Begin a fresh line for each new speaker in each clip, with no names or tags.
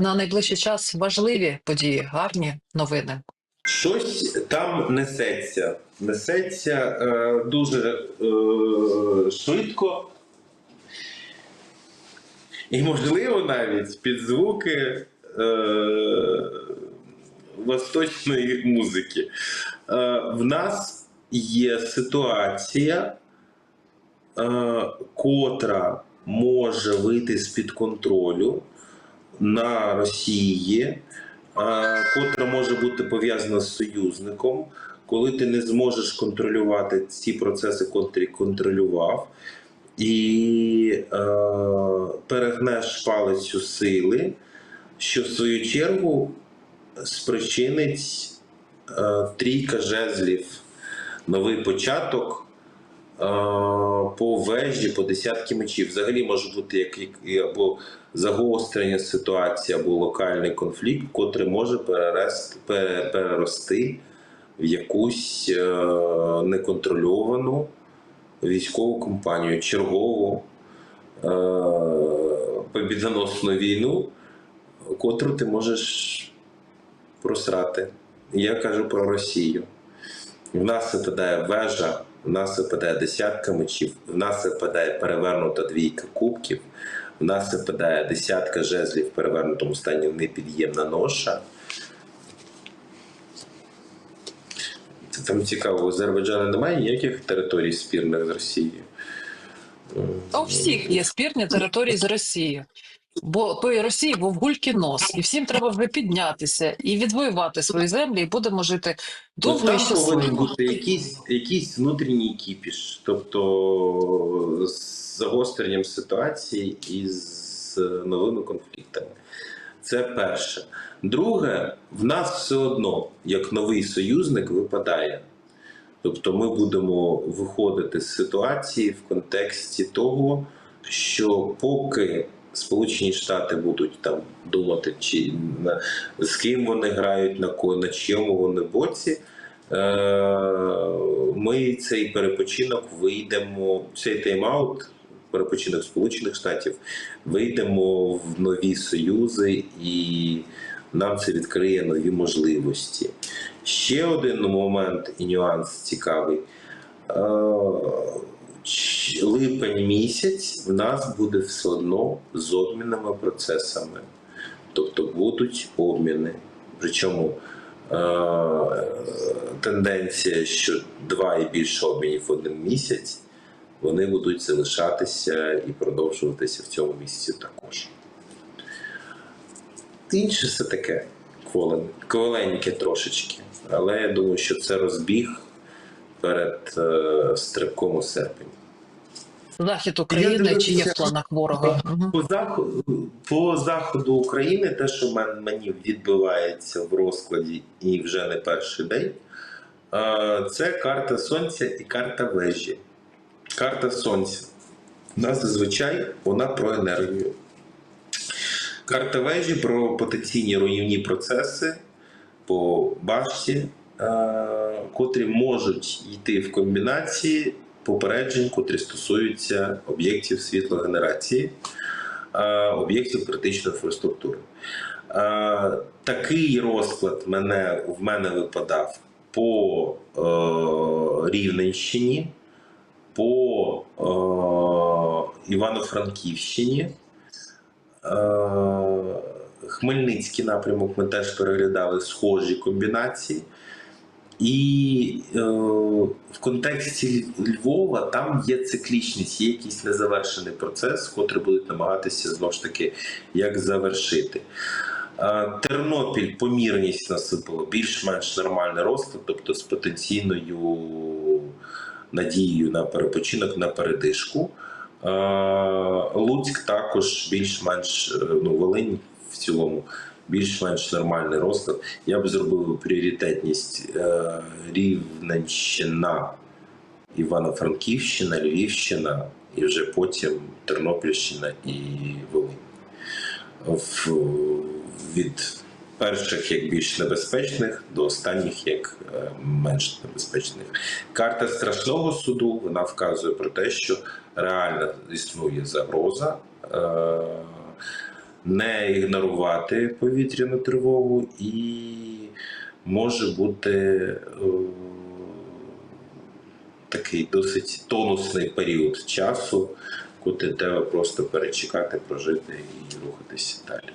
на найближчий час важливі події, гарні новини.
Щось там несеться. Несеться е, дуже е, швидко. І, можливо, навіть під звуки е, восточної музики. Е, в нас є ситуація, е, котра може вийти з-під контролю на Росії, е, котра може бути пов'язана з союзником, коли ти не зможеш контролювати ці процеси, котрі контролював, і е, перегнеш палицю сили, що в свою чергу спричинить е, трійка жезлів, новий початок. е, По вежі, по десятки мечів. Взагалі може бути як, як або загострення ситуації, або локальний конфлікт, котрий може перерости, в якусь е, неконтрольовану військову кампанію, чергову е, побідоносну війну, котру ти можеш просрати. Я кажу про Росію. В нас випадає вежа, в нас випадає десятка мечів, в нас випадає перевернута двійка кубків, в нас випадає десятка жезлів в перевернутому стані непід'ємна ноша. Це там цікаво, у Азербайджану немає ніяких територій спірних з Росією.
У всіх є спірні території з Росії. Бо тої Росії був гульки нос, і всім треба вже піднятися і відвоювати свої землі, і будемо жити довго і
Ну, там повинен бути якийсь, якийсь внутрішній кіпіш, тобто з загостренням ситуації і з новими конфліктами. Це перше. Друге, в нас все одно, як новий союзник, випадає. Тобто ми будемо виходити з ситуації в контексті того, що поки Сполучені Штати будуть там думати, чи з ким вони грають, на ко на чому вони боці, е, ми цей перепочинок вийдемо, цей тайм-аут, перепочинок Сполучених Штатів, вийдемо в нові союзи і нам це відкриє нові можливості. Ще один момент і нюанс цікавий. Липень місяць в нас буде все одно з обмінними процесами. Тобто будуть обміни. Причому е, тенденція, що два і більше обмінів в один місяць, вони будуть залишатися і продовжуватися в цьому місяці також. Інше все таке кволен- кволеньке трошечки. Але я думаю, що це розбіг перед е, стрибком у серпень.
Захід України чи є в планах ворога?
По заходу, по заходу України, те, що мені відбивається в розкладі і вже не перший день, е, це карта Сонця і карта вежі. Карта Сонця. У нас зазвичай вона про енергію. Карта вежі про потенційні руйнівні процеси по башті, котрі можуть йти в комбінації попереджень, котрі стосуються об'єктів світлогенерації, е, об'єктів критичної інфраструктури. Е, Такий розклад мене, в мене випадав по е, Рівненщині, по е, Івано-Франківщині. Е, Хмельницький напрямок ми теж переглядали схожі комбінації. І е, в контексті Львова там є циклічність, є якийсь незавершений процес, котрий будуть намагатися знову ж таки як завершити. Е, Тернопіль помірність насипало більш-менш нормальний розклад, тобто з потенційною надією на перепочинок на передишку. Е, Луцьк також більш-менш е, ну, Волинь в цілому більш-менш нормальний розклад. Я б зробив пріоритетність е, Рівненщина, Івано-Франківщина, Львівщина і вже потім Тернопільщина і Волинь. Від перших як більш небезпечних до останніх як е, менш небезпечних. Карта страшного суду вона вказує про те, що реально існує загроза. Не ігнорувати повітряну тривогу і може бути е, такий досить тонусний період часу, куди треба просто перечекати, прожити і рухатися далі.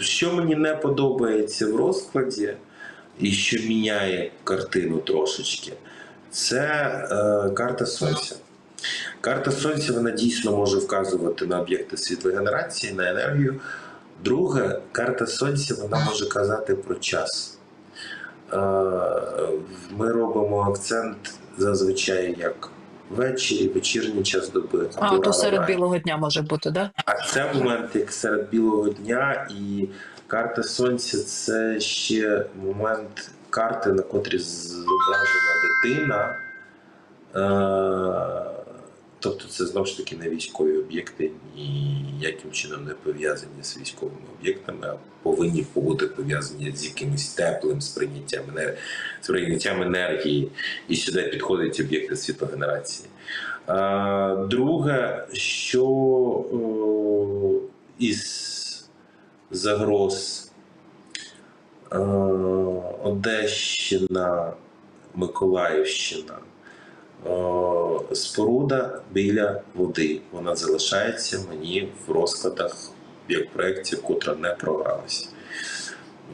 Що мені не подобається в розкладі, і що міняє картину трошечки, це е, карта сонця. Карта сонця вона дійсно може вказувати на об'єкти світлої генерації, на енергію. Друге, карта сонця вона може казати про час. Е, Ми робимо акцент зазвичай як ввечері, вечірній час доби.
А,
або
то серед білого дня може бути, да?
А це момент як серед білого дня, і карта сонця це ще момент карти, на котрій зображена дитина. Тобто це знову ж таки не військові об'єкти, ніяким чином не пов'язані з військовими об'єктами, а повинні бути пов'язані з якимось теплим сприйняттям енергії, сприйняттям енергії. І сюди підходять об'єкти світлогенерації. Друге, що із загроз Одещина, Миколаївщина, споруда біля води. Вона залишається мені в розкладах як проєктів, котра не програлася.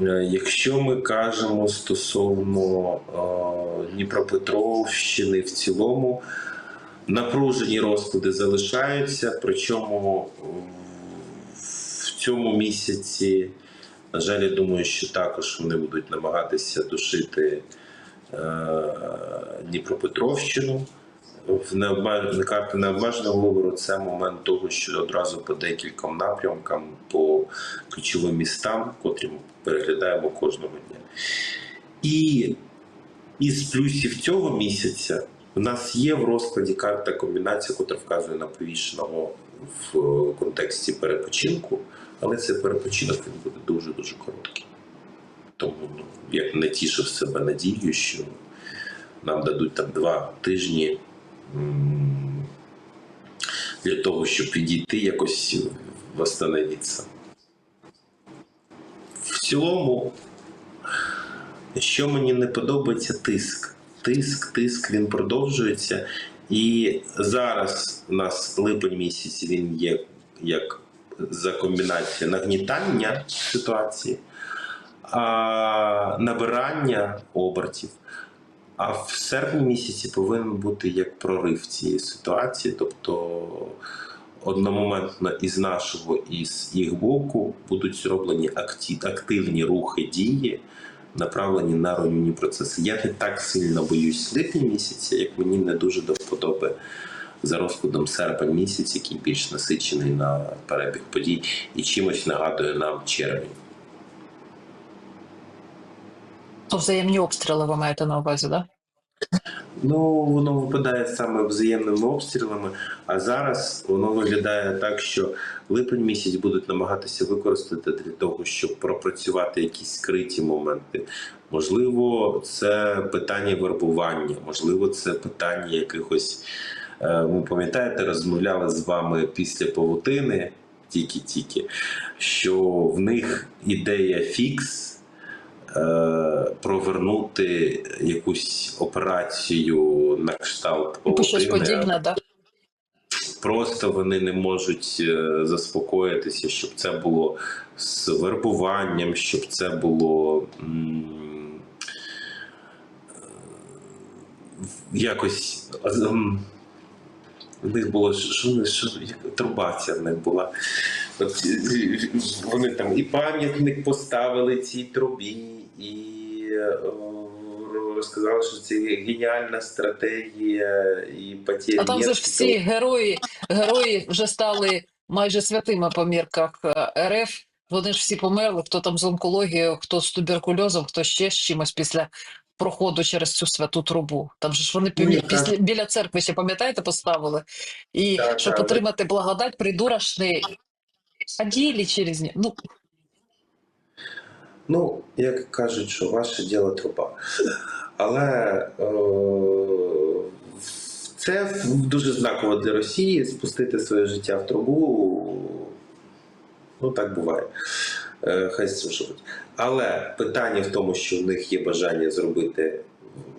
Е, Якщо ми кажемо стосовно е, Дніпропетровщини в цілому, напружені розклади залишаються, причому в цьому місяці, на жаль, я думаю, що також вони будуть намагатися душити е, Дніпропетровщину. В необмеж... карти необмеженого вибору це момент того, що одразу по декільком напрямкам, по ключовим містам, котрі ми переглядаємо кожного дня. І із плюсів цього місяця у нас є в розкладі карта комбінація, яка вказує на повішеного в контексті перепочинку, але цей перепочинок він буде дуже-дуже короткий. Тому ну, я не тішив себе надією, що нам дадуть там два тижні для того, щоб підійти якось восстановитися. В цілому, що мені не подобається, тиск. Тиск, тиск, він продовжується. І зараз у нас липень місяць він є як за комбінацією нагнітання ситуації, а набирання обертів. А в серпні місяці повинен бути як прорив цієї ситуації, тобто одномоментно із нашого і з їх боку будуть зроблені активні рухи дії, направлені на руйнівні процеси. Я не так сильно боюсь липня місяця, як мені не дуже до вподоби за розкладом серпень місяць, який більш насичений на перебіг подій і чимось нагадує нам червень.
То взаємні обстріли ви маєте на увазі, да?
Ну, воно випадає саме взаємними обстрілами, а зараз воно виглядає так, що липень місяць будуть намагатися використати для того, щоб пропрацювати якісь скриті моменти. Можливо, це питання вербування, можливо, це питання якихось. е, Ви пам'ятаєте, розмовляли з вами після павутини, тільки-тільки, що в них ідея фікс провернути якусь операцію на кшталт
Типу щось подібне?
Просто вони не можуть е, заспокоїтися, щоб це було з вербуванням, щоб це було е, якось. м, В них було що, що, як трубація в них була. От, е, вони там і пам'ятник поставили цій трубі, і е, розказали, що це геніальна стратегія і потім.
А там же ж всі герої, герої вже стали майже святими по мірках е, РФ. Вони ж всі померли, хто там з онкологією, хто з туберкульозом, хто ще з чимось після проходу через цю святу трубу. Там же ж вони
Ні,
після біля церкви ще пам'ятаєте, поставили. І
Так,
щоб
так.
отримати благодать, придурашний, а діяли через не. Ну
Ну, як кажуть, що ваше діло труба. Але е, це дуже знаково для Росії спустити своє життя в трубу. Ну так буває. Е, Хай з цим живуть. Але питання в тому, що в них є бажання зробити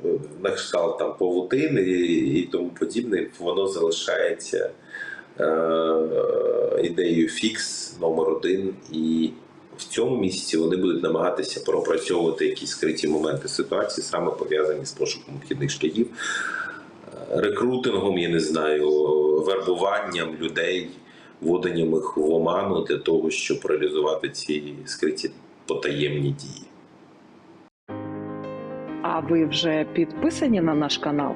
е, на кшталт там павутини і, і тому подібне, воно залишається е, ідеєю фікс номер один. І в цьому місці вони будуть намагатися пропрацьовувати якісь скриті моменти ситуації, саме пов'язані з пошуком вхідних шляхів, е, рекрутингом, я не знаю, вербуванням людей, вводенням їх в оману для того, щоб реалізувати ці скриті потаємні дії.
А ви вже підписані на наш канал?